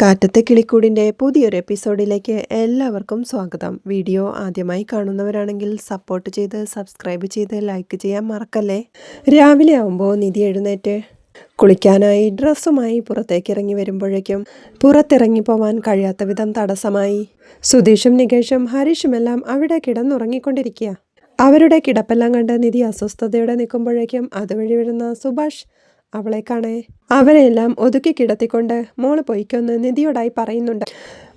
കാറ്റത്തെ കിളിക്കൂടിന്റെ പുതിയൊരു എപ്പിസോഡിലേക്ക് എല്ലാവർക്കും സ്വാഗതം. വീഡിയോ ആദ്യമായി കാണുന്നവരാണെങ്കിൽ സപ്പോർട്ട് ചെയ്ത് സബ്സ്ക്രൈബ് ചെയ്ത് ലൈക്ക് ചെയ്യാൻ മറക്കല്ലേ? രാവിലെ ആവുമ്പോൾ നിധി എഴുന്നേറ്റ് കുളിക്കാനായി ഡ്രസ്സുമായി പുറത്തേക്ക് ഇറങ്ങി വരുമ്പോഴേക്കും പുറത്തിറങ്ങി പോവാൻ കഴിയാത്ത വിധം തടസ്സമായി. സുധീഷും നികേഷും ഹരീഷുമെല്ലാം അവിടെ കിടന്നുറങ്ങിക്കൊണ്ടിരിക്കുക. അവരുടെ കിടപ്പെല്ലാം കണ്ട് നിധി അസ്വസ്ഥതയോടെ നിൽക്കുമ്പോഴേക്കും അതുവഴി വരുന്ന സുഭാഷ് അവളെ കാണേ. അവരെല്ലാം ഒതുക്കി കിടത്തിക്കൊണ്ട് മോൾ പൊയ്ക്കൊന്ന് നിധിയോടായി പറയുന്നുണ്ട്.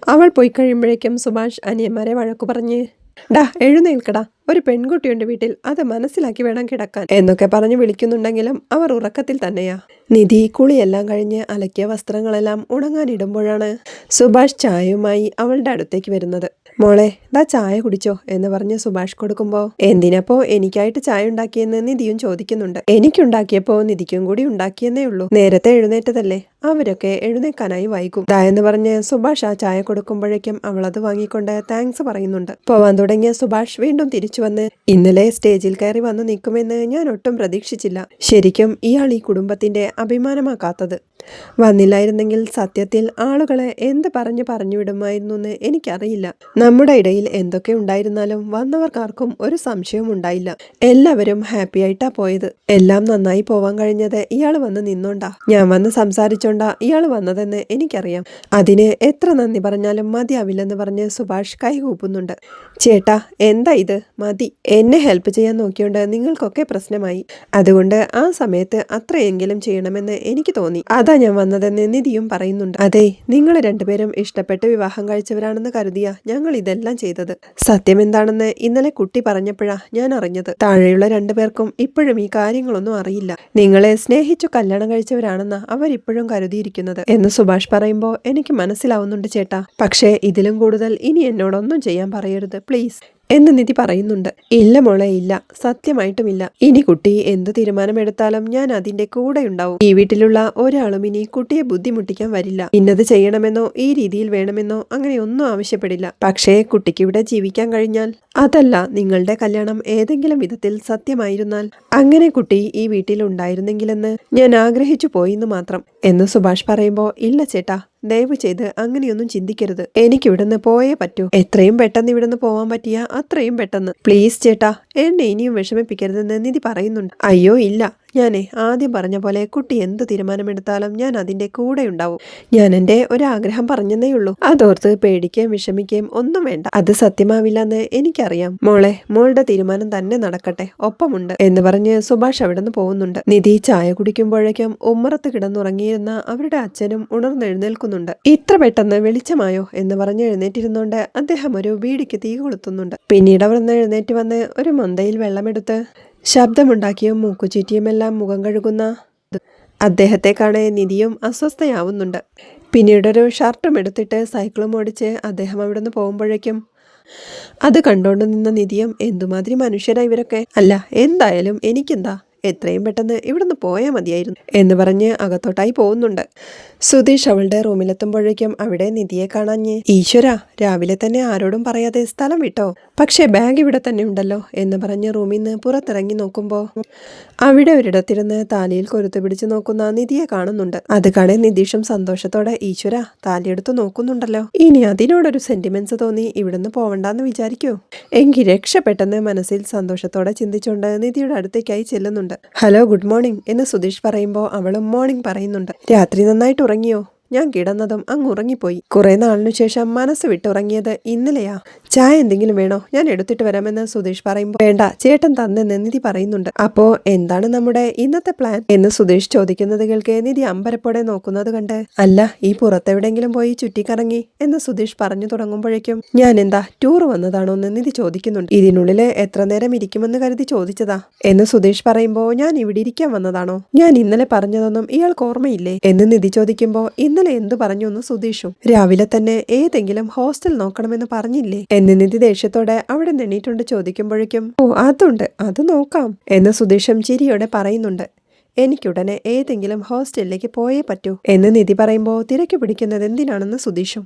അവൾ പോയി കഴിയുമ്പോഴേക്കും സുഭാഷ് അനിയന്മാരെ വഴക്കു പറഞ്ഞ് ഡാ എഴുന്നേൽക്കടാ. ഒരു പെൺകുട്ടിയുണ്ട് വീട്ടിൽ. അത് മനസ്സിലാക്കി വേണം കിടക്കാൻ. എന്നൊക്കെ പറഞ്ഞു വിളിക്കുന്നുണ്ടെങ്കിലും അവർ ഉറക്കത്തിൽ തന്നെയാ. നിധി കുളിയെല്ലാം കഴിഞ്ഞ് അലക്കിയ വസ്ത്രങ്ങളെല്ലാം ഉണങ്ങാനിടുമ്പോഴാണ് സുഭാഷ് ചായയുമായി അവളുടെ അടുത്തേക്ക് വരുന്നത്. മോളെ ദാ ചായ കുടിച്ചോ എന്ന് പറഞ്ഞ് സുഭാഷ് കൊടുക്കുമ്പോ എന്തിനപ്പോ എനിക്കായിട്ട് ചായ ഉണ്ടാക്കിയെന്ന് നിധിയും ചോദിക്കുന്നുണ്ട്. എനിക്കുണ്ടാക്കിയപ്പോ നിധിക്കും കൂടി ഉണ്ടാക്കിയെന്നേ ഉള്ളൂ. നേരത്തെ എഴുന്നേറ്റതല്ലേ? അവരൊക്കെ എഴുന്നേക്കാനായി വൈകും. ദാ എന്ന് പറഞ്ഞ് സുഭാഷ് ആ ചായ കൊടുക്കുമ്പോഴേക്കും അവൾ അത് വാങ്ങിക്കൊണ്ട് താങ്ക്സ് പറയുന്നുണ്ട്. പോവാൻ തുടങ്ങിയ സുഭാഷ് വീണ്ടും തിരിച്ചു വന്ന് ഇന്നലെ സ്റ്റേജിൽ കയറി വന്നു നിൽക്കുമെന്ന് ഞാൻ ഒട്ടും പ്രതീക്ഷിച്ചില്ല. ശരിക്കും ഇയാൾ ഈ കുടുംബത്തിന്റെ അഭിമാനമാക്കാത്തത് വന്നില്ലായിരുന്നെങ്കിൽ സത്യത്തിൽ ആളുകളെ എന്ത് പറഞ്ഞ് പറഞ്ഞു വിടുമായിരുന്നു എന്ന് എനിക്കറിയില്ല. നമ്മുടെ ഇടയിൽ എന്തൊക്കെ ഉണ്ടായിരുന്നാലും വന്നവർക്കാർക്കും ഒരു സംശയവും ഉണ്ടായില്ല. എല്ലാവരും ഹാപ്പി ആയിട്ടാ പോയത്. എല്ലാം നന്നായി പോവാൻ കഴിഞ്ഞത് ഇയാൾ വന്ന് നിന്നോണ്ടാ. ഞാൻ വന്ന് സംസാരിച്ചോണ്ടാ ഇയാൾ വന്നതെന്ന് എനിക്കറിയാം. അതിന് എത്ര നന്ദി പറഞ്ഞാലും മതിയാവില്ലെന്ന് പറഞ്ഞ് സുഭാഷ് കൈകൂപ്പുന്നുണ്ട് ചേട്ടാ എന്താ ഇത്? മതി. എന്നെ ഹെൽപ്പ് ചെയ്യാൻ നോക്കിയോണ്ട് നിങ്ങൾക്കൊക്കെ പ്രശ്നമായി. അതുകൊണ്ട് ആ സമയത്ത് അത്രയെങ്കിലും ചെയ്യണമെന്ന് എനിക്ക് തോന്നി. അതാ ഞാൻ വന്നതെന്ന് നിധിയും പറയുന്നുണ്ട്. അതെ നിങ്ങൾ രണ്ടുപേരും ഇഷ്ടപ്പെട്ട് വിവാഹം കഴിച്ചവരാണെന്ന് കരുതിയ ഞങ്ങൾ ഇതെല്ലാം ചെയ്തത്. സത്യം എന്താണെന്ന് ഇന്നലെ കുട്ടി പറഞ്ഞപ്പോഴാ ഞാൻ അറിഞ്ഞത്. താഴെയുള്ള രണ്ടുപേർക്കും ഇപ്പോഴും ഈ കാര്യങ്ങളൊന്നും അറിയില്ല. നിങ്ങളെ സ്നേഹിച്ചു കല്യാണം കഴിച്ചവരാണെന്ന് അവരിപ്പോഴും കരുതിയിരിക്കുന്നത്. എന്ന് സുഭാഷ് പറയുമ്പോൾ എനിക്ക് മനസ്സിലാവുന്നുണ്ട് ചേട്ടാ. പക്ഷേ ഇതിലും കൂടുതൽ ഇനി എന്നോടൊന്നും ചെയ്യാൻ പറയരുത് പ്ലീസ്. എന്ന് നിധി പറയുന്നുണ്ട്. ഇല്ല മോളെ ഇല്ല. സത്യമായിട്ടുമില്ല. ഇനി കുട്ടി എന്ത് തീരുമാനമെടുത്താലും ഞാൻ അതിന്റെ കൂടെ ഉണ്ടാവും ഈ വീട്ടിലുള്ള ഒരാളും ഇനി കുട്ടിയെ ബുദ്ധിമുട്ടിക്കാൻ വരില്ല. ഇന്നത് ചെയ്യണമെന്നോ ഈ രീതിയിൽ വേണമെന്നോ അങ്ങനെ ഒന്നും ആവശ്യപ്പെടില്ല. പക്ഷേ കുട്ടിക്ക് ഇവിടെ ജീവിക്കാൻ കഴിഞ്ഞാൽ അതല്ല നിങ്ങളുടെ കല്യാണം ഏതെങ്കിലും വിധത്തിൽ സത്യമായിരുന്നാൽ അങ്ങനെ കുട്ടി ഈ വീട്ടിൽ ഉണ്ടായിരുന്നെങ്കിലെന്ന് ഞാൻ ആഗ്രഹിച്ചു പോയിന്ന് മാത്രം. എന്ന് സുഭാഷ് പറയുമ്പോൾ ഇല്ല ചേട്ടാ ദയവ് ചെയ്ത് അങ്ങനെയൊന്നും ചിന്തിക്കരുത്. എനിക്ക് ഇവിടുന്ന് പോയേ പറ്റൂ. എത്രയും പെട്ടെന്ന് ഇവിടുന്ന് പോവാൻ പറ്റിയ അത്രയും പെട്ടെന്ന്. പ്ലീസ് ചേട്ടാ എന്നെ ഇനിയും വിഷമിപ്പിക്കരുതെന്ന് നിധി പറയുന്നുണ്ട്. അയ്യോ ഇല്ല. ഞാനേ ആദ്യം പറഞ്ഞ പോലെ കുട്ടി എന്ത് തീരുമാനമെടുത്താലും ഞാൻ അതിന്റെ കൂടെ ഉണ്ടാവും. ഞാൻ എന്റെ ഒരാഗ്രഹം പറഞ്ഞതേ ഉള്ളൂ. അതോർത്ത് പേടിക്കുകയും വിഷമിക്കുകയും ഒന്നും വേണ്ട. അത് സത്യമാവില്ലെന്ന് എനിക്കറിയാം. മോളെ മോളുടെ തീരുമാനം തന്നെ നടക്കട്ടെ. ഒപ്പമുണ്ട് എന്ന് പറഞ്ഞ് സുഭാഷ് അവിടെ നിന്ന് പോകുന്നുണ്ട്. നിധി ചായ കുടിക്കുമ്പോഴേക്കും ഉമ്മറത്ത് കിടന്നുറങ്ങിയിരുന്ന അവരുടെ അച്ഛനും ഉണർന്നെഴുന്നേൽക്കുന്നുണ്ട്. ഇത്ര പെട്ടെന്ന് വെളിച്ചമായോ എന്ന് പറഞ്ഞ് എഴുന്നേറ്റിരുന്നോണ്ട് അദ്ദേഹം ഒരു വീടിക്ക് തീ കൊളുത്തുന്നുണ്ട്. പിന്നീട് അവർ എഴുന്നേറ്റ് വന്ന് ഒരു മന്തയിൽ വെള്ളമെടുത്ത് ശബ്ദമുണ്ടാക്കിയും മൂക്കുചീറ്റിയുമെല്ലാം മുഖം കഴുകുന്ന അദ്ദേഹത്തെ കാണേ നിധിയും അസ്വസ്ഥയാവുന്നുണ്ട്. പിന്നീടൊരു ഷർട്ടും എടുത്തിട്ട് സൈക്കിളും ഓടിച്ച് അദ്ദേഹം അവിടെ നിന്ന് പോകുമ്പോഴേക്കും അത് കണ്ടുകൊണ്ട് നിന്ന നിധിയും എന്തുമാതിരി മനുഷ്യരാ ഇവരൊക്കെ? അല്ല എന്തായാലും എനിക്കെന്താ? എത്രയും പെട്ടെന്ന് ഇവിടുന്ന് പോയാൽ മതിയായിരുന്നു എന്ന് പറഞ്ഞ് അകത്തോട്ടായി പോകുന്നുണ്ട്. സുധീഷ് അവളുടെ റൂമിലെത്തുമ്പോഴേക്കും അവിടെ നിധിയെ കാണാഞ്ഞ് ഈശ്വര രാവിലെ തന്നെ ആരോടും പറയാതെ സ്ഥലം വിട്ടോ? പക്ഷേ ബാഗ് ഇവിടെ തന്നെ ഉണ്ടല്ലോ എന്ന് പറഞ്ഞ് റൂമിൽ നിന്ന് പുറത്തിറങ്ങി നോക്കുമ്പോൾ അവിടെ ഒരിടത്തിരുന്ന് താലിയിൽ കൊരുത്തു പിടിച്ച് നോക്കുന്ന നിധിയെ കാണുന്നുണ്ട്. അത് കാണേ നിതീഷും സന്തോഷത്തോടെ ഈശ്വര താലിയെടുത്ത് നോക്കുന്നുണ്ടല്ലോ. ഇനി അതിനോടൊരു സെന്റിമെന്റ്സ് തോന്നി ഇവിടുന്ന് പോവണ്ടെന്ന് വിചാരിക്കൂ. എങ്കിൽ രക്ഷപ്പെട്ടെന്ന് മനസ്സിൽ സന്തോഷത്തോടെ ചിന്തിച്ചുകൊണ്ട് നിധിയുടെ അടുത്തേക്കായി ചെല്ലുന്നുണ്ട്. ഹലോ ഗുഡ് മോർണിംഗ് എന്ന് സുധീഷ് പറയുമ്പോൾ അവളും മോർണിംഗ് പറയുന്നുണ്ട്. രാത്രി നന്നായിട്ട് ഉറങ്ങിയോ? ഞാൻ കിടന്നതും അങ്ങ് ഉറങ്ങിപ്പോയി. കുറെ നാളിനു ശേഷം മനസ്സ് വിട്ടുറങ്ങിയത് ഇന്നലെയാ. ചായ എന്തെങ്കിലും വേണോ? ഞാൻ എടുത്തിട്ട് വരാമെന്ന് സുധീഷ് പറയുമ്പോൾ വേണ്ട ചേട്ടൻ തന്നെ നിധി പറയുന്നുണ്ട്. അപ്പോ എന്താണ് നമ്മുടെ ഇന്നത്തെ പ്ലാൻ? എന്ന് സുധീഷ് ചോദിക്കുന്നത് കേൾക്കെ നിധി അമ്പരപ്പോടെ നോക്കുന്നത് കണ്ട് അല്ല ഈ പുറത്തെവിടെങ്കിലും പോയി ചുറ്റിക്കറങ്ങി എന്ന് സുധീഷ് പറഞ്ഞു തുടങ്ങുമ്പോഴേക്കും ഞാൻ എന്താ ടൂർ വന്നതാണോ എന്ന് നിധി ചോദിക്കുന്നുണ്ട്. ഇതിനുള്ളിൽ എത്ര നേരം ഇരിക്കുമെന്ന് കരുതി ചോദിച്ചതാ. എന്ന് സുധീഷ് പറയുമ്പോൾ ഞാൻ ഇവിടെ ഇരിക്കാൻ വന്നതാണോ? ഞാൻ ഇന്നലെ പറഞ്ഞതൊന്നും ഇയാൾക്ക് ഓർമ്മയില്ലേ? എന്ന് നിധി ചോദിക്കുമ്പോൾ ഇന്നലെ എന്തു പറഞ്ഞു എന്ന് സുധീഷും രാവിലെ തന്നെ ഏതെങ്കിലും ഹോസ്റ്റൽ നോക്കണമെന്ന് പറഞ്ഞില്ലേ? എന്ന് നിധി ദേഷ്യത്തോടെ അവിടെ നിണ്ണീട്ടുണ്ട് ചോദിക്കുമ്പോഴേക്കും ഓ അതുണ്ട് അത് നോക്കാം എന്ന് സുധീഷും ചിരിയോടെ പറയുന്നുണ്ട്. എനിക്കുടനെ ഏതെങ്കിലും ഹോസ്റ്റലിലേക്ക് പോയേ പറ്റൂ എന്ന് നിധി പറയുമ്പോൾ തിരക്ക് പിടിക്കുന്നത് എന്തിനാണെന്ന് സുധീഷും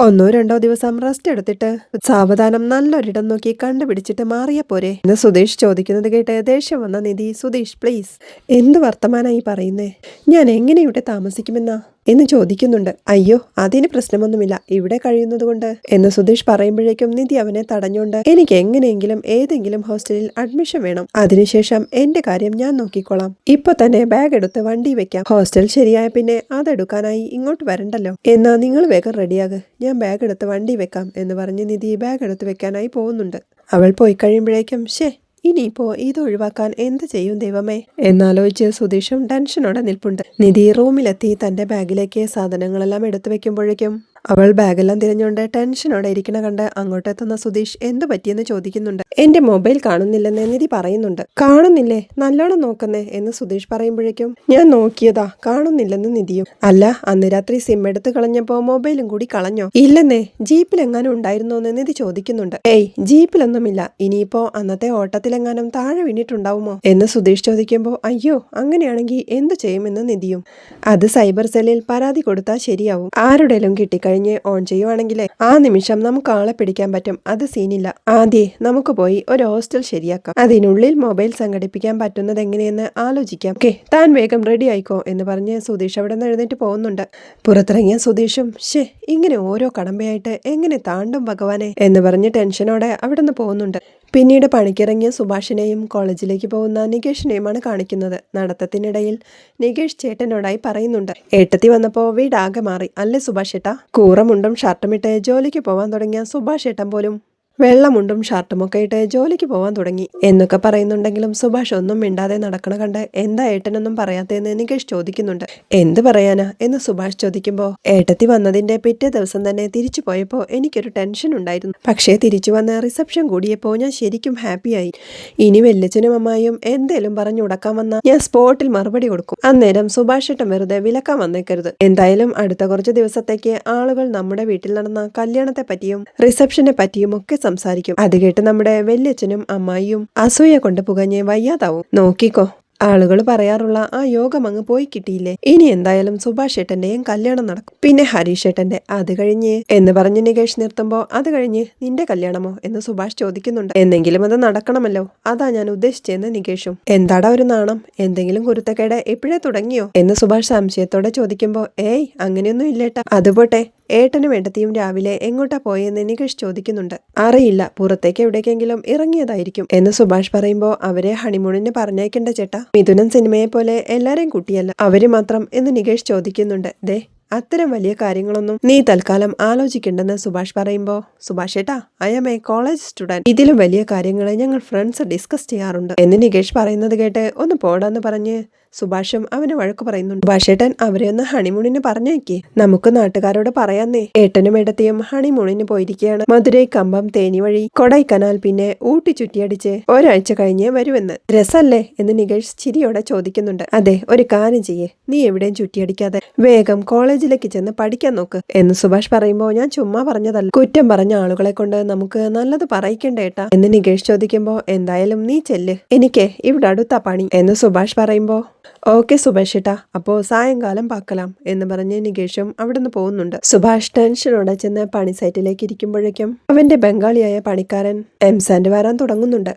ഒന്നോ രണ്ടോ ദിവസം റെസ്റ്റ് എടുത്തിട്ട് സാവധാനം നല്ലൊരിടം നോക്കി കണ്ടുപിടിച്ചിട്ട് മാറിയ പോരെ. എന്ന് സുധീഷ് ചോദിക്കുന്നത് കേട്ട് ദേഷ്യം വന്ന നിധി സുധീഷ് പ്ലീസ് എന്ത് വർത്തമാനായി പറയുന്നേ? ഞാൻ എങ്ങനെ ഇവിടെ താമസിക്കുമെന്നാ? എന്ന് ചോദിക്കുന്നുണ്ട്. അയ്യോ അതിന് പ്രശ്നമൊന്നുമില്ല. ഇവിടെ കഴിയുന്നത് കൊണ്ട്. എന്ന് സുധീഷ് പറയുമ്പോഴേക്കും നിധി അവനെ തടഞ്ഞുകൊണ്ട് എനിക്ക് എങ്ങനെയെങ്കിലും ഏതെങ്കിലും ഹോസ്റ്റലിൽ അഡ്മിഷൻ വേണം. അതിനുശേഷം എന്റെ കാര്യം ഞാൻ നോക്കിക്കോളാം. ഇപ്പൊ തന്നെ ബാഗ് എടുത്ത് വണ്ടി വെക്കാം. ഹോസ്റ്റൽ ശരിയായ പിന്നെ അതെടുക്കാനായി ഇങ്ങോട്ട് വരണ്ടല്ലോ. എന്നാ നിങ്ങൾ വേഗം റെഡിയാക് ഞാൻ ബാഗ് എടുത്ത് വണ്ടി വെക്കാം എന്ന് പറഞ്ഞ് നിധി ബാഗ് എടുത്ത് വെക്കാനായി പോകുന്നുണ്ട്. അവൾ പോയി കഴിയുമ്പോഴേക്കും ഷേ ഇനിയിപ്പോ ഇത് ഒഴിവാക്കാൻ എന്ത് ചെയ്യും ദൈവമേ? എന്നാലോചിച്ച് സുധീഷും ടെൻഷനോടെ നിൽപ്പുണ്ട്. നിധി റൂമിലെത്തി തന്റെ ബാഗിലേക്ക് സാധനങ്ങളെല്ലാം എടുത്തു വെക്കുമ്പോഴേക്കും അവൾ ബാഗെല്ലാം തിരഞ്ഞുകൊണ്ട് ടെൻഷനോടെ ഇരിക്കണ കണ്ട് അങ്ങോട്ടെത്തുന്ന സുധീഷ് എന്ത് പറ്റിയെന്ന് ചോദിക്കുന്നുണ്ട്. എന്റെ മൊബൈൽ കാണുന്നില്ലെന്ന് നിധി പറയുന്നുണ്ട്. കാണുന്നില്ലേ? നല്ലോണം നോക്കുന്നേ? എന്ന് സുധീഷ് പറയുമ്പോഴേക്കും ഞാൻ നോക്കിയതാ കാണുന്നില്ലെന്ന് നിധിയും. അല്ല അന്ന് രാത്രി സിം എടുത്ത് കളഞ്ഞപ്പോ മൊബൈലും കൂടി കളഞ്ഞോ? ഇല്ലെന്നേ ജീപ്പിലെങ്ങാനും ഉണ്ടായിരുന്നോ? എന്ന് നിധി ചോദിക്കുന്നുണ്ട്. ഏയ് ജീപ്പിലൊന്നുമില്ല. ഇനിയിപ്പോ അന്നത്തെ ഓട്ടത്തിലെങ്ങാനും താഴെ വീണിട്ടുണ്ടാവുമോ? എന്ന് സുധീഷ് ചോദിക്കുമ്പോൾ അയ്യോ അങ്ങനെയാണെങ്കിൽ എന്തു ചെയ്യുമെന്ന് നിധിയും? അത് സൈബർ സെല്ലിൽ പരാതി കൊടുത്താൽ ശരിയാവും. ആരുടെയും കിട്ടിക്കഴിഞ്ഞ് ഓൺ ചെയ്യുവാണെങ്കിലേ ആ നിമിഷം നമുക്ക് ആളെ പിടിക്കാൻ പറ്റും. അത് സീനില്ല. ആദ്യേ നമുക്ക് പോയി ഒരു ഹോസ്റ്റൽ ശരിയാക്കാം. അതിനുള്ളിൽ മൊബൈൽ സംഘടിപ്പിക്കാൻ പറ്റുന്നത് എങ്ങനെയെന്ന് ആലോചിക്കാം. ഓക്കെ താൻ വേഗം റെഡി ആയിക്കോ എന്ന് പറഞ്ഞ് സുധീഷ് അവിടെ നിന്ന് എഴുന്നേറ്റ് പോകുന്നുണ്ട്. പുറത്തിറങ്ങിയ സുധീഷും ഷേ ഇങ്ങനെ ഓരോ കടമ്പയായിട്ട് എങ്ങനെ താണ്ടും ഭഗവാനെ എന്ന് പറഞ്ഞ് ടെൻഷനോടെ അവിടെ നിന്ന് പോകുന്നുണ്ട്. പിന്നീട് പണിക്കിറങ്ങിയ സുഭാഷിനെയും കോളേജിലേക്ക് പോകുന്ന നികേഷിനെയുമാണ് കാണിക്കുന്നത്. നടത്തത്തിനിടയിൽ നികേഷ് ചേട്ടനോടായി പറയുന്നുണ്ട്. ഏട്ടത്തി വന്നപ്പോൾ വീടാകെ മാറി. അല്ലേ സുഭാഷേട്ട? കൂറമുണ്ടും ഷർട്ടുമിട്ട് ജോലിക്ക് പോവാൻ തുടങ്ങിയ സുഭാഷേട്ടൻ പോലും വെള്ളമുണ്ടും ഷർട്ടും ഒക്കെ ഇട്ട് ജോലിക്ക് പോവാൻ തുടങ്ങി. എന്നൊക്കെ പറയുന്നുണ്ടെങ്കിലും സുഭാഷ് ഒന്നും മിണ്ടാതെ നടക്കണ കണ്ട് എന്താ ഏട്ടനൊന്നും പറയാത്തതെന്ന് നികേഷ് ചോദിക്കുന്നുണ്ട്. എന്ത് പറയാനാ? എന്ന് സുഭാഷ് ചോദിക്കുമ്പോൾ ഏട്ടത്തി വന്നതിന്റെ പിറ്റേ ദിവസം തന്നെ തിരിച്ചു പോയപ്പോൾ എനിക്കൊരു ടെൻഷൻ ഉണ്ടായിരുന്നു. പക്ഷേ തിരിച്ചു വന്ന റിസപ്ഷൻ കൂടിയപ്പോൾ ഞാൻ ശരിക്കും ഹാപ്പിയായി ഇനി വല്യച്ഛനും അമ്മായും എന്തേലും പറഞ്ഞു ഉടക്കാൻ വന്ന ഞാൻ സ്പോട്ടിൽ മറുപടി കൊടുക്കും. അന്നേരം സുഭാഷ് ഏട്ടൻ വെറുതെ വിലക്കാൻ വന്നേക്കരുത്. എന്തായാലും അടുത്ത കുറച്ച് ദിവസത്തേക്ക് ആളുകൾ നമ്മുടെ വീട്ടിൽ നടന്ന കല്യാണത്തെ പറ്റിയും റിസപ്ഷനെ പറ്റിയും ഒക്കെ സംസാരിക്കും. അത് കേട്ട് നമ്മുടെ വല്യച്ഛനും അമ്മായിയും അസൂയ കൊണ്ട് പുകഞ്ഞ് വയ്യാതാവും. നോക്കിക്കോ ആളുകൾ പറയാറുള്ള ആ യോഗം അങ്ങ് പോയി കിട്ടിയില്ലേ? ഇനി എന്തായാലും സുഭാഷ് ഏട്ടന്റെയും കല്യാണം നടക്കും. പിന്നെ ഹരീഷ് ഏട്ടന്റെ അത് കഴിഞ്ഞ് എന്ന് പറഞ്ഞ് നികേഷ് നിർത്തുമ്പോ അത് കഴിഞ്ഞ് നിന്റെ കല്യാണമോ എന്ന് സുഭാഷ് ചോദിക്കുന്നുണ്ട്. എന്തെങ്കിലും അത് നടക്കണമല്ലോ. അതാ ഞാൻ ഉദ്ദേശിച്ചെന്ന് നികേഷും. എന്താടാ ഒരു നാണം? എന്തെങ്കിലും കുരുത്തക്കേട് എപ്പോഴേ തുടങ്ങിയോ? എന്ന് സുഭാഷ് സംശയത്തോടെ ചോദിക്കുമ്പോ ഏയ് അങ്ങനെയൊന്നും ഇല്ലേട്ടാ. അതുപോട്ടെ ഏട്ടനും ഏട്ടത്തിയും രാവിലെ എങ്ങോട്ടാ പോയെന്ന് നികേഷ് ചോദിക്കുന്നുണ്ട്. അറിയില്ല പുറത്തേക്ക് എവിടേക്കെങ്കിലും ഇറങ്ങിയതായിരിക്കും എന്ന് സുഭാഷ് പറയുമ്പോ അവരെ ഹണിമൂണിന് പറഞ്ഞേക്കണ്ട ചേട്ടാ. മിഥുനൻ സിനിമയെ പോലെ എല്ലാരെയും കുട്ടിയല്ല അവർ മാത്രം എന്ന് നികേഷ് ചോദിക്കുന്നുണ്ട്. ദേ അത്തരം വലിയ കാര്യങ്ങളൊന്നും നീ തൽക്കാലം ആലോചിക്കണ്ടെന്ന് സുഭാഷ് പറയുമ്പോ സുഭാഷ് ഏട്ടാ I M A college student ഇതിലും വലിയ കാര്യങ്ങൾ ഞങ്ങൾ ഫ്രണ്ട്സ് ഡിസ്കസ് ചെയ്യാറുണ്ട് എന്ന് നികേഷ് പറയുന്നത് കേട്ട് ഒന്ന് പോടാന്ന് പറഞ്ഞ് സുഭാഷും അവന് വഴക്ക് പറയുന്നുണ്ട്. സുഭാഷേട്ടൻ അവരെ ഒന്ന് ഹണിമൂണിന് പറഞ്ഞേക്കേ. നമുക്ക് നാട്ടുകാരോട് പറയാന്നേ. ഏട്ടനും എടത്തിയും ഹണിമൂണിന് പോയിരിക്കുകയാണ് മധുരൈ കമ്പം തേനി വഴി കൊടൈക്കനാൽ പിന്നെ ഊട്ടി ചുറ്റിയടിച്ച് ഒരാഴ്ച കഴിഞ്ഞ് വരുമെന്ന്. രസല്ലേ എന്ന് നികേഷ് ചിരിയോടെ ചോദിക്കുന്നുണ്ട്. അതെ ഒരു കാര്യം ചെയ്യേ. നീ എവിടെയും ചുറ്റിയടിക്കാതെ വേഗം കോളേജിലേക്ക് ചെന്ന് പഠിക്കാൻ നോക്ക് എന്ന് സുഭാഷ് പറയുമ്പോൾ ഞാൻ ചുമ്മാ പറഞ്ഞതല്ല. കുറ്റം പറഞ്ഞ ആളുകളെ കൊണ്ട് നമുക്ക് നല്ലത് പറയിക്കണ്ട ഏട്ടാ എന്ന് നികേഷ് ചോദിക്കുമ്പോൾ എന്തായാലും നീ ചെല്ല്. എനിക്ക് ഇവിടെ അടുത്ത പണി എന്ന് സുഭാഷ് പറയുമ്പോ ഓക്കെ സുഭാഷ് ഏട്ടാ അപ്പോ സായങ്കാലം പാക്കലാം എന്ന് പറഞ്ഞ നികേഷും അവിടുന്ന് പോകുന്നുണ്ട്. സുഭാഷ് ടെൻഷനോടെ ചെന്ന് പണി സൈറ്റിലേക്ക് ഇരിക്കുമ്പോഴേക്കും അവന്റെ ബംഗാളിയായ പണിക്കാരൻ എംസാൻഡ് വരാൻ തുടങ്ങുന്നുണ്ട്.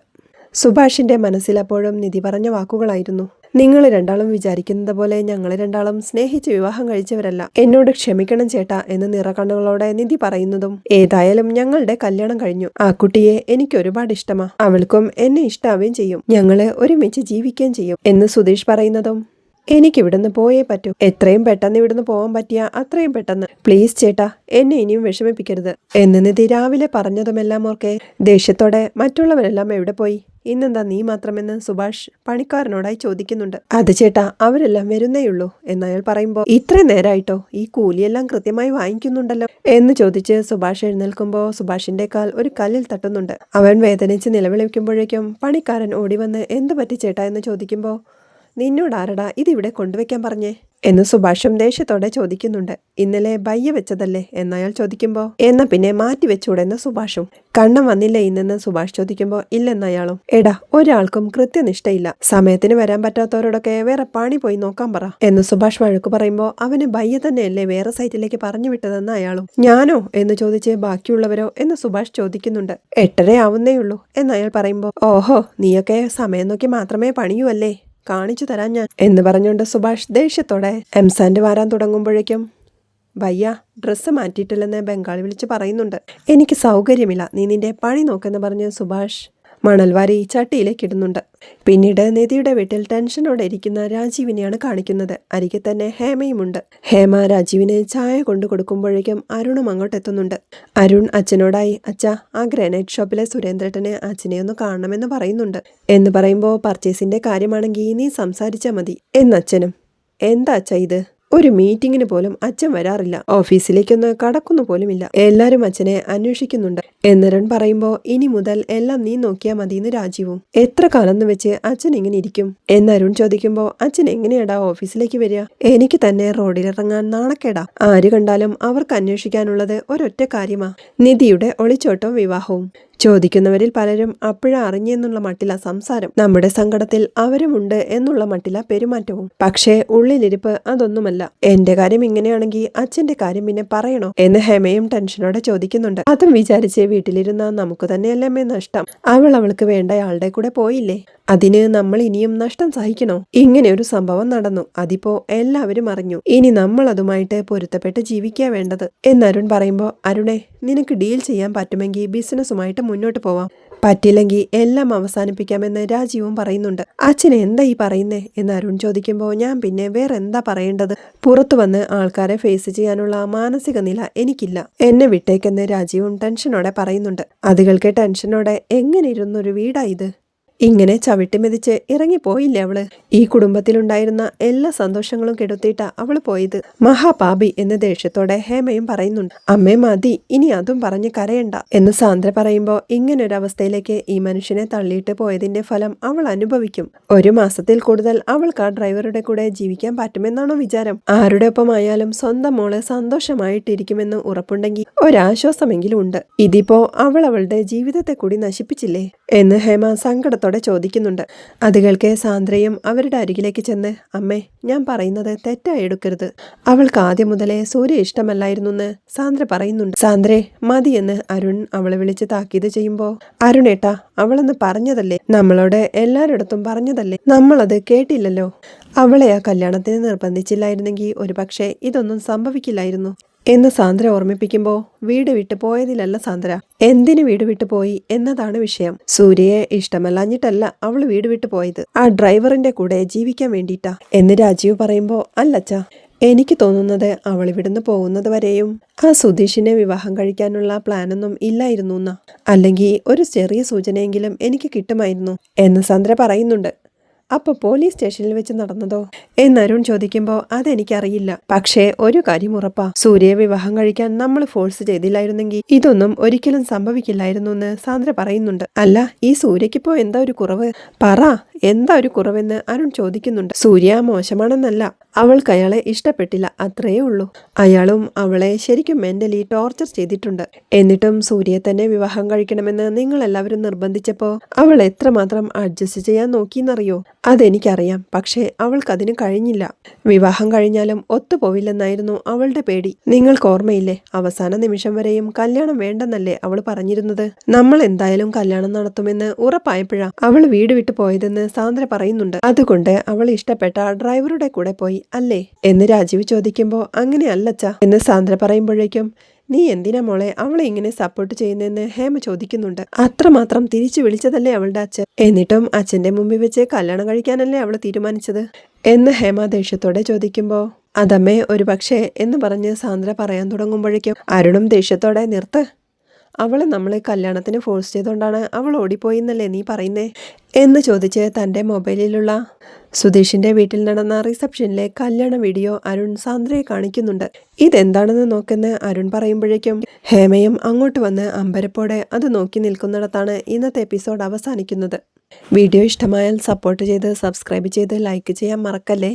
സുഭാഷിന്റെ മനസ്സിലപ്പോഴും നിധി പറഞ്ഞ വാക്കുകളായിരുന്നു. നിങ്ങൾ രണ്ടാളും വിചാരിക്കുന്നത് പോലെ ഞങ്ങൾ രണ്ടാളും സ്നേഹിച്ച് വിവാഹം കഴിച്ചവരല്ല. എന്നോട് ക്ഷമിക്കണം ചേട്ടാ എന്ന് നിറകണ്ണുകളോടെ നിധി പറയുന്നതും ഏതായാലും ഞങ്ങളുടെ കല്യാണം കഴിഞ്ഞു. ആ കുട്ടിയെ എനിക്ക് ഒരുപാട് ഇഷ്ടമാ. അവൾക്കും എന്നെ ഇഷ്ടാവുകയും ചെയ്യും. ഞങ്ങൾ ഒരുമിച്ച് ജീവിക്കുകയും ചെയ്യും എന്ന് സുധീഷ് പറയുന്നതും എനിക്ക് ഇവിടുന്ന് പോയേ പറ്റൂ. എത്രയും പെട്ടെന്ന് ഇവിടുന്ന് പോകാൻ പറ്റിയ അത്രയും പെട്ടെന്ന്. പ്ലീസ് ചേട്ടാ എന്നെ ഇനിയും വിഷമിപ്പിക്കരുത്. എന്ന് നിധി രാവിലെ പറഞ്ഞതുമെല്ലാം ഓർക്കെ. ദേഷ്യത്തോടെ മറ്റുള്ളവരെല്ലാം എവിടെ പോയി? ഇന്നെന്താ നീ മാത്രമെന്ന് സുഭാഷ് പണിക്കാരനോടായി ചോദിക്കുന്നുണ്ട്. അത് ചേട്ടാ അവരെല്ലാം വരുന്നേയുള്ളൂ എന്നയാൾ പറയുമ്പോൾ ഇത്ര നേരായിട്ടോ? ഈ കൂലിയെല്ലാം കൃത്യമായി വാങ്ങിക്കുന്നുണ്ടല്ലോ? എന്ന് ചോദിച്ച് സുഭാഷ് എഴുന്നേൽക്കുമ്പോൾ സുഭാഷിന്റെ കാൽ ഒരു കല്ലിൽ തട്ടുന്നുണ്ട്. അവൻ വേദനിച്ച് നിലവിളിക്കുമ്പോഴേക്കും പണിക്കാരൻ ഓടി വന്ന് എന്ത് പറ്റി ചേട്ടാ? എന്ന് ചോദിക്കുമ്പോൾ നിന്നോട് ആരടാ ഇതിവിടെ കൊണ്ടുവയ്ക്കാൻ പറഞ്ഞേ? എന്ന് സുഭാഷം ദേഷ്യത്തോടെ ചോദിക്കുന്നുണ്ട്. ഇന്നലെ ബയ്യ വെച്ചതല്ലേ? എന്നയാൾ ചോദിക്കുമ്പോൾ എന്നാ പിന്നെ മാറ്റി വെച്ചൂടെ എന്ന് സുഭാഷും. കണ്ണം വന്നില്ല ഇന്നെന്ന് സുഭാഷ് ചോദിക്കുമ്പോൾ ഇല്ലെന്നയാളും എടാ ഒരാൾക്കും കൃത്യനിഷ്ഠയില്ല. സമയത്തിന് വരാൻ പറ്റാത്തവരോടൊക്കെ വേറെ പാണി പോയി നോക്കാൻ പറ. എന്ന് സുഭാഷ് വഴക്ക് പറയുമ്പോൾ അവന് ബയ്യ തന്നെയല്ലേ വേറെ സൈറ്റിലേക്ക് പറഞ്ഞു വിട്ടതെന്ന് അയാളും. ഞാനോ? എന്ന് ചോദിച്ച് ബാക്കിയുള്ളവരോ? എന്ന് സുഭാഷ് ചോദിക്കുന്നുണ്ട്. എട്ടര ആവുന്നേ ഉള്ളൂ എന്നയാൾ പറയുമ്പോൾ ഓഹോ നീയൊക്കെ സമയം നോക്കി മാത്രമേ പണിയൂ അല്ലേ കാണിച്ചു തരാം ഞാൻ എന്ന് പറഞ്ഞുകൊണ്ട് സുഭാഷ് ദേഷ്യത്തോടെ എംസാൻഡ് വാരാൻ തുടങ്ങുമ്പോഴേക്കും വയ്യ ഡ്രസ്സ് മാറ്റിയിട്ടില്ലെന്ന് ബംഗാളി വിളിച്ച് പറയുന്നുണ്ട്. എനിക്ക് സൗകര്യമില്ല. നീ നിന്റെ പണി നോക്കെന്ന് പറഞ്ഞ് സുഭാഷ് മണൽവാരി ചട്ടിയിലേക്ക് ഇടുന്നുണ്ട്. പിന്നീട് നിധിയുടെ വീട്ടിൽ ടെൻഷനോടെ ഇരിക്കുന്ന രാജീവിനെയാണ് കാണിക്കുന്നത്. അരികെ തന്നെ ഹേമയുമുണ്ട്. ഹേമ രാജീവിനെ ചായ കൊണ്ടു കൊടുക്കുമ്പോഴേക്കും അരുണും അങ്ങോട്ട് എത്തുന്നുണ്ട്. അരുൺ അച്ഛനോടായി അച്ഛ ആ ഗ്രാനൈറ്റ് ഷോപ്പിലെ സുരേന്ദ്രനെ അച്ഛനെ ഒന്ന് കാണണമെന്ന് പറയുന്നുണ്ട്. എന്ന് പറയുമ്പോൾ പർച്ചേസിന്റെ കാര്യമാണെങ്കിൽ നീ സംസാരിച്ചാൽ മതി. എന്നച്ഛനും? എന്താ അച്ഛ ഇത്? ഒരു മീറ്റിങ്ങിന് പോലും അച്ഛൻ വരാറില്ല. ഓഫീസിലേക്കൊന്ന് കടക്കുന്നു പോലുമില്ല. എല്ലാരും അച്ഛനെ അന്വേഷിക്കുന്നുണ്ട്. എന്നരൺ പറയുമ്പോ ഇനി മുതൽ എല്ലാം നീ നോക്കിയാ മതിയെന്ന് രാജീവും. എത്ര കാലം എന്ന് വെച്ച് അച്ഛൻ ഇങ്ങനെ ഇരിക്കും? എന്നരുൺ അരുൺ ചോദിക്കുമ്പോ അച്ഛൻ എങ്ങനെയാടാ ഓഫീസിലേക്ക് വരിക? എനിക്ക് തന്നെ റോഡിലിറങ്ങാൻ നാണക്കേടാ. ആര് കണ്ടാലും അവർക്ക് അന്വേഷിക്കാനുള്ളത് ഒരൊറ്റ കാര്യമാ. നിധിയുടെ ഒളിച്ചോട്ടവും വിവാഹവും. ചോദിക്കുന്നവരിൽ പലരും അപ്പോഴറിഞ്ഞെന്നുള്ള മട്ടില സംസാരം. നമ്മുടെ സങ്കടത്തിൽ അവരുമുണ്ട് എന്നുള്ള മട്ടില പെരുമാറ്റവും. പക്ഷേ ഉള്ളിലിരിപ്പ് അതൊന്നുമല്ല. എന്റെ കാര്യം ഇങ്ങനെയാണെങ്കിൽ അച്ഛന്റെ കാര്യം പിന്നെ പറയണോ എന്ന് ഹേമയും ടെൻഷനോടെ ചോദിക്കുന്നുണ്ട്. അതും വിചാരിച്ച് വീട്ടിലിരുന്ന നമുക്ക് തന്നെയല്ലേ നഷ്ടം? അവൾ അവൾക്ക് വേണ്ടയാളുടെ കൂടെ പോയില്ലേ? അതിന് നമ്മൾ ഇനിയും നഷ്ടം സഹിക്കണോ. ഇങ്ങനെ ഒരു സംഭവം നടന്നു. അതിപ്പോ എല്ലാവരും അറിഞ്ഞു. ഇനി നമ്മൾ അതുമായിട്ട് പൊരുത്തപ്പെട്ട് ജീവിക്കുക വേണ്ടത്. എന്ന് അരുൺ പറയുമ്പോ അരുണെ നിനക്ക് ഡീൽ ചെയ്യാൻ പറ്റുമെങ്കിൽ ബിസിനസ്സുമായിട്ട് മുന്നോട്ട് പോവാം. പറ്റില്ലെങ്കിൽ എല്ലാം അവസാനിപ്പിക്കാമെന്ന് രാജീവും പറയുന്നുണ്ട്. അച്ഛൻ എന്താ ഈ പറയുന്നേ? എന്ന് അരുൺ ചോദിക്കുമ്പോൾ ഞാൻ പിന്നെ വേറെ എന്താ പറയേണ്ടത്? പുറത്തു വന്ന് ആൾക്കാരെ ഫേസ് ചെയ്യാനുള്ള മാനസിക നില എനിക്കില്ല. എന്നെ വിട്ടേക്കെന്ന് രാജീവും ടെൻഷനോടെ പറയുന്നുണ്ട്. അതുകൾക്ക് ടെൻഷനോടെ എങ്ങനെ ഇരുന്നൊരു വീടാ ഇത്? ഇങ്ങനെ ചവിട്ടി മെതിച്ച് ഇറങ്ങിപ്പോയില്ലേ അവൾ? ഈ കുടുംബത്തിലുണ്ടായിരുന്ന എല്ലാ സന്തോഷങ്ങളും കെടുത്തിയിട്ടാ അവൾ പോയത്. മഹാപാപി എന്ന ദേഷ്യത്തോടെ ഹേമയും പറയുന്നുണ്ട് അമ്മേ മതി ഇനി അതും പറഞ്ഞ് കരയണ്ട എന്ന് സാന്ദ്ര പറയുമ്പോ ഇങ്ങനൊരവസ്ഥയിലേക്ക് ഈ മനുഷ്യനെ തള്ളിയിട്ട് പോയതിന്റെ ഫലം അവൾ അനുഭവിക്കും. ഒരു മാസത്തിൽ കൂടുതൽ അവൾക്ക് ആ ഡ്രൈവറുടെ കൂടെ ജീവിക്കാൻ പറ്റുമെന്നാണോ വിചാരം? ആരുടെ ഒപ്പമായാലും സ്വന്തം മോൾ സന്തോഷമായിട്ടിരിക്കുമെന്ന് ഉറപ്പുണ്ടെങ്കിൽ ഒരാശ്വാസമെങ്കിലും ഉണ്ട്. ഇതിപ്പോ അവൾ അവളുടെ ജീവിതത്തെ കൂടി നശിപ്പിച്ചില്ലേ? എന്ന് ഹേമ സങ്കടത്തോടെ ചോദിക്കുന്നുണ്ട്. അത് കേൾക്കെ സാന്ദ്രയും അവരുടെ അരികിലേക്ക് ചെന്ന് അമ്മേ ഞാൻ പറയുന്നത് തെറ്റായി എടുക്കരുത് അവൾക്ക് ആദ്യം മുതലേ സൂര്യ ഇഷ്ടമല്ലായിരുന്നു എന്ന് സാന്ദ്ര പറയുന്നുണ്ട്. സാന്ദ്രെ മതിയെന്ന് അരുൺ അവളെ വിളിച്ച് താക്കീത് ചെയ്യുമ്പോ അരുണേട്ടാ അവളെന്ന് പറഞ്ഞതല്ലേ? നമ്മളോട് എല്ലാരിടത്തും പറഞ്ഞതല്ലേ? നമ്മളത് കേട്ടില്ലല്ലോ. അവളെ ആ കല്യാണത്തിന് നിർബന്ധിച്ചില്ലായിരുന്നെങ്കിൽ ഒരുപക്ഷെ ഇതൊന്നും സംഭവിക്കില്ലായിരുന്നു. എന്ന് സാന്ദ്ര ഓർമ്മിപ്പിക്കുമ്പോൾ വീട് വിട്ടു പോയതിലല്ല സാന്ദ്ര. എന്തിന് വീട് വിട്ടു പോയി എന്നതാണ് വിഷയം. സൂര്യയെ ഇഷ്ടമല്ലാഞ്ഞിട്ടല്ല അവൾ വീട് വിട്ടു പോയത്. ആ ഡ്രൈവറിന്റെ കൂടെ ജീവിക്കാൻ വേണ്ടിയിട്ടാ. എന്ന് രാജീവ് പറയുമ്പോ അല്ലച്ച എനിക്ക് തോന്നുന്നത് അവൾ ഇവിടുന്ന് പോകുന്നത് വരെയും ആ സുധീഷിനെ വിവാഹം കഴിക്കാനുള്ള പ്ലാനൊന്നും ഇല്ലായിരുന്നു എന്നാ അല്ലെങ്കിൽ ഒരു ചെറിയ സൂചനയെങ്കിലും എനിക്ക് കിട്ടുമായിരുന്നു എന്ന് സാന്ദ്ര പറയുന്നുണ്ട്. അപ്പൊ പോലീസ് സ്റ്റേഷനിൽ വെച്ച് നടന്നതോ? എന്ന് അരുൺ ചോദിക്കുമ്പോൾ അതെനിക്കറിയില്ല. പക്ഷേ ഒരു കാര്യം ഉറപ്പാ. സൂര്യയെ വിവാഹം കഴിക്കാൻ നമ്മൾ ഫോഴ്സ് ചെയ്തില്ലായിരുന്നെങ്കിൽ ഇതൊന്നും ഒരിക്കലും സംഭവിക്കില്ലായിരുന്നു എന്ന് സാന്ദ്ര പറയുന്നുണ്ട്. അല്ല ഈ സൂര്യക്കിപ്പോ എന്താ ഒരു കുറവ്? പറ. എന്താ ഒരു കുറവെന്ന് അരുൺ ചോദിക്കുന്നുണ്ട്. സൂര്യ മോശമാണെന്നല്ല അവൾക്ക് അയാളെ ഇഷ്ടപ്പെട്ടില്ല അത്രയേ ഉള്ളൂ. അയാളും അവളെ ശരിക്കും മെന്റലി ടോർച്ചർ ചെയ്തിട്ടുണ്ട്. എന്നിട്ടും സൂര്യയെ തന്നെ വിവാഹം കഴിക്കണമെന്ന് നിങ്ങൾ എല്ലാവരും നിർബന്ധിച്ചപ്പോ അവൾ എത്രമാത്രം അഡ്ജസ്റ്റ് ചെയ്യാൻ നോക്കിയെന്നറിയോ? അതെനിക്കറിയാം പക്ഷേ അവൾക്കതിന് കഴിഞ്ഞില്ല. വിവാഹം കഴിഞ്ഞാലും ഒത്തുപോവില്ലെന്നായിരുന്നു അവളുടെ പേടി. നിങ്ങൾക്ക് ഓർമ്മയില്ലേ അവസാന നിമിഷം വരെയും കല്യാണം വേണ്ടെന്നല്ലേ അവൾ പറഞ്ഞിരുന്നത്? നമ്മൾ എന്തായാലും കല്യാണം നടത്തുമെന്ന് ഉറപ്പായപ്പോഴാ അവൾ വീട് വിട്ടു പോയതെന്ന് സാന്ദ്ര പറയുന്നുണ്ട്. അതുകൊണ്ട് അവൾ ഇഷ്ടപ്പെട്ട ഡ്രൈവറുടെ കൂടെ പോയി അല്ലേ? എന്ന് രാജീവ് ചോദിക്കുമ്പോൾ അങ്ങനെ അല്ലച്ച. എന്ന് സാന്ദ്ര പറയുമ്പോഴേക്കും നീ എന്തിനാ മോളെ അവളെ ഇങ്ങനെ സപ്പോർട്ട് ചെയ്യുന്നതെന്ന് ഹേമ ചോദിക്കുന്നുണ്ട്. അത്രമാത്രം തിരിച്ചു വിളിച്ചതല്ലേ അവളുടെ അച്ഛൻ? എന്നിട്ടും അച്ഛന്റെ മുമ്പിൽ വെച്ച് കല്യാണം കഴിക്കാനല്ലേ അവൾ തീരുമാനിച്ചത്? എന്ന് ഹേമ ദേഷ്യത്തോടെ ചോദിക്കുമ്പോ അതമ്മേ ഒരു പക്ഷേ എന്ന് പറഞ്ഞ് സാന്ദ്ര പറയാൻ തുടങ്ങുമ്പോഴേക്കും അരുണും ദേഷ്യത്തോടെ നിർത്ത്. അവളെ നമ്മളെ കല്യാണത്തിന് ഫോഴ്സ് ചെയ്തുകൊണ്ടാണ് അവൾ ഓടിപ്പോയി എന്നല്ലേ നീ പറയുന്നേ? എന്ന് ചോദിച്ച് തന്റെ മൊബൈലിലുള്ള സുധീഷിന്റെ വീട്ടിൽ നടന്ന റിസപ്ഷനിലെ കല്യാണ വീഡിയോ അരുൺ സാന്ദ്രയെ കാണിക്കുന്നുണ്ട്. ഇതെന്താണെന്ന് നോക്കുന്ന അരുൺ പറയുമ്പോഴേക്കും ഹേമയും അങ്ങോട്ട് വന്ന് അമ്പരപ്പോടെ അത് നോക്കി നിൽക്കുന്നിടത്താണ് ഇന്നത്തെ എപ്പിസോഡ് അവസാനിക്കുന്നത്. വീഡിയോ ഇഷ്ടമായാൽ സപ്പോർട്ട് ചെയ്ത് സബ്സ്ക്രൈബ് ചെയ്ത് ലൈക്ക് ചെയ്യാൻ മറക്കല്ലേ?